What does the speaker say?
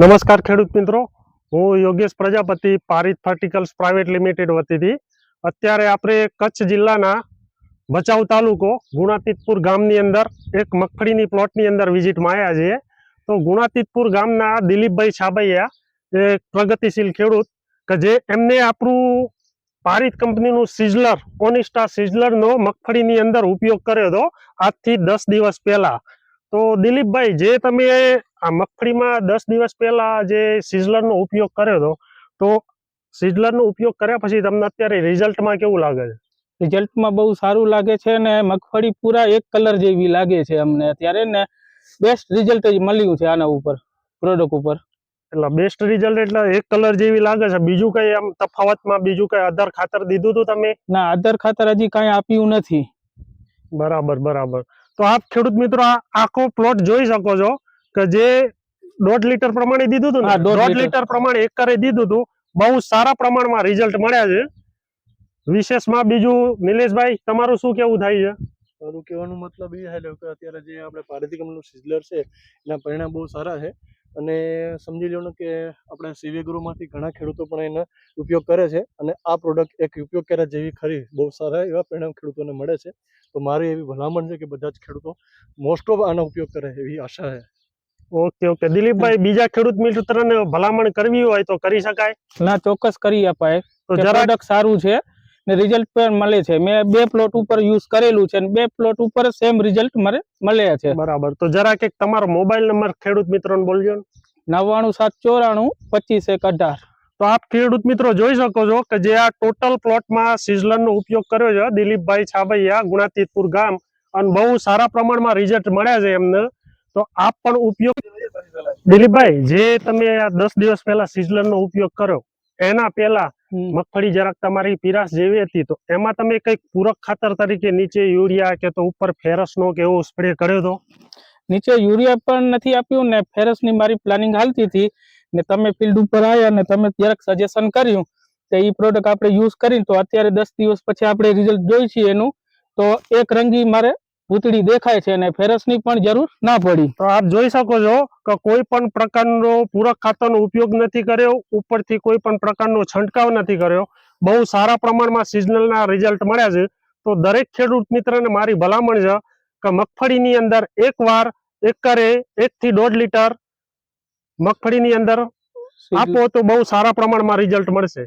નમસ્કાર ખેડૂત મિત્રો. હું Yogesh Prajapati, Parit Ferticals private limited વતીથી. અત્યારે આપણે કચ્છ જિલ્લાના ભચાઉ તાલુકો ગુણાતીતપુર ગામની અંદર એક મગફળીની પ્લોટની અંદર વિઝિટમાં આવ્યા છીએ. તો ગુણાતીતપુર ગામના દિલીપભાઈ છાબૈયા એ પ્રગતિશીલ ખેડૂત કે જે એમને આપણું પારિત કંપનીનું સિઝલર ઓનિસ્ટા સિઝલરનો મગફળીની અંદર ઉપયોગ કર્યો હતો આજથી દસ દિવસ પહેલાં. તો દિલીપભાઈ, જે તમે આ મગફળીમાં દસ દિવસ પહેલા જે સિઝલરનો ઉપયોગ કર્યો હતો તો સિઝલરનો ઉપયોગ કર્યા પછી તમને અત્યારે રિઝલ્ટમાં કેવું લાગે છે? રિઝલ્ટમાં બહુ સારું લાગે છે ને મગફળી પૂરા એક કલર જેવી લાગે છે અમને અત્યારે ને બેસ્ટ રિઝલ્ટ જ મળ્યું છે આના ઉપર પ્રોડક્ટ ઉપર. એટલે બેસ્ટ રિઝલ્ટ એટલે એક કલર જેવી લાગે છે. બીજું કઈ આમ તફાવતમાં બીજું કઈ આધાર ખાતર દીધું હતું તમે? ના આધાર ખાતર હજી કાંઈ આપ્યું નથી. બરાબર બરાબર. તો આપ ખેડૂત મિત્રો આ આખો પ્લોટ જોઈ શકો છો. કે જે દોઢ લીટર પ્રમાણે દીધું હતું ને? દોઢ લીટર. પ્રમાણે એકરે દીધું હતું. બહુ સારા પ્રમાણમાં રિઝલ્ટ મળ્યા છે. વિશેષમાં બીજું નિલેશભાઈ તમારું શું કેવું થાય છે? મારું કહેવાનો મતલબ એ છે કે અત્યારે જે આપણે કંપનીનું સિઝલર છે એના પરિણામ બહુ સારા છે. અને સમજી લો કે આપણે સીવી ગૃહમાંથી ઘણા ખેડૂતો પણ એનો ઉપયોગ કરે છે અને આ પ્રોડક્ટ એક ઉપયોગ કર્યા જેવી ખરી બહુ સારા એવા પરિણામ ખેડૂતોને મળે છે. તો મારી એવી ભલામણ છે કે બધા જ ખેડૂતો મોસ્ટ ઓફ આનો ઉપયોગ કરે એવી આશા છે. Okay okay. દિલીપભાઈ બીજા ખેડૂત મિત્રને ભલામણ કરવી હોય તો કરી શકાય? ના ચોક્કસ કરી અપાય. તો પ્રોડક્ટ સારું છે ને રિઝલ્ટ પણ મળે છે. મેં બે પ્લોટ ઉપર યુઝ કરેલું છે અને બે પ્લોટ ઉપર સેમ રિઝલ્ટ મને મળ્યા છે. બરાબર. તો જરાક એક તમારો મોબાઈલ નંબર ખેડૂત મિત્રોને બોલજો નવ્વાણું સાત ચોરાણું પચીસ એક અઢાર. તો આપ ખેડૂત મિત્રો જોઈ શકો છો કે જે આ ટોટલ પ્લોટમાં સિઝલનનો ઉપયોગ કર્યો છે દિલીપભાઈ છાબૈયા ગુણાતીતપુર ગામ. અને બહુ સારા પ્રમાણમાં રિઝલ્ટ મળ્યા છે એમને. તો આપ પણ ઉપયોગ દિલીપભાઈ જે તમે આ દસ દિવસ પહેલા સિઝલરનો ઉપયોગ કર્યો એના પહેલા મગફળી જરાક તમારી પીરાશ જેવી હતી તો એમાં તમે કંઈક પૂરક ખાતર તરીકે નીચે યુરિયા કે તો ઉપર ફેરસનો કે એવો સ્પ્રે કર્યો હતો? નીચે યુરિયા પણ નથી આપ્યું ને ફેરસની મારી પ્લાનિંગ હાલતી હતી ને તમે ફિલ્ડ ઉપર આવ્યા ને તમે જરાક સજેશન કર્યું તો એ પ્રોડક્ટ આપણે યુઝ કરીને તો અત્યારે દસ દિવસ પછી આપણે રિઝલ્ટ જોઈ છીએ એનું તો એક રંગી મારે ભૂતળી દેખાય છે અને ફેરસની પણ જરૂર ના પડી. તો આપ જોઈ શકો છો કે કોઈ પણ પ્રકારનો પૂરક ખાતરનો ઉપયોગ નથી કર્યો ઉપરથી કોઈ પણ પ્રકારનો છંટકાવ નથી કર્યો. બહુ સારા પ્રમાણમાં સિઝનલના રિઝલ્ટ મળ્યા છે. તો દરેક ખેડૂત મિત્રને મારી ભલામણ છે કે મગફળીની અંદર એકવાર એકરે એકથી દોઢ લીટર મગફળીની અંદર આપો તો બહુ સારા પ્રમાણમાં રિઝલ્ટ મળશે.